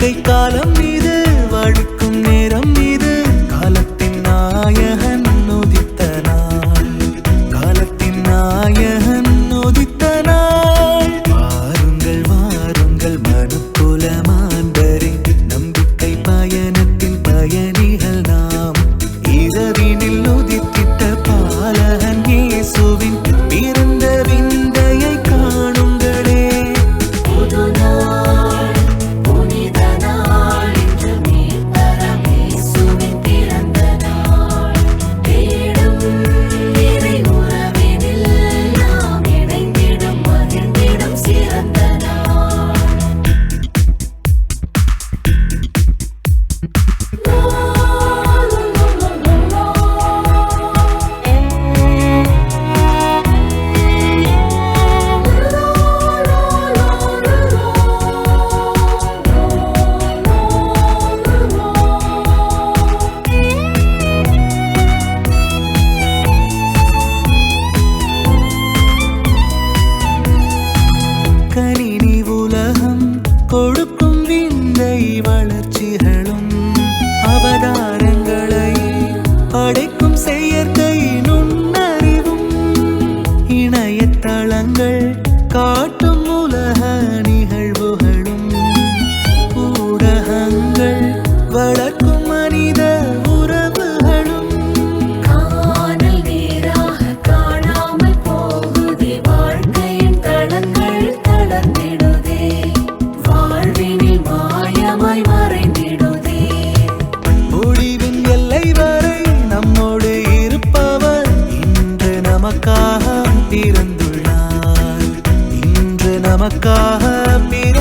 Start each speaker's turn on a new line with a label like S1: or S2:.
S1: இயற்கை காலம் நீ கொடுக்கும் கண்ணங்கள் காட்டும் உலக நிகழ்வுகளும். ஊடகங்கள் வளர்க்கும் மனித உறவுகளும்.
S2: காணல் நேராக காணாமல் போகுதே. வாழ்க்கையின் தடங்கள் தளர்ந்திடுதே. வாழ்வினில் மாயமாய் மறைந்திடுதே.
S1: ஒளிவின் எல்லை வரை நம்மோடு இருப்பவர். இன்று நமக்காக பிறந்த நமக்காக பிற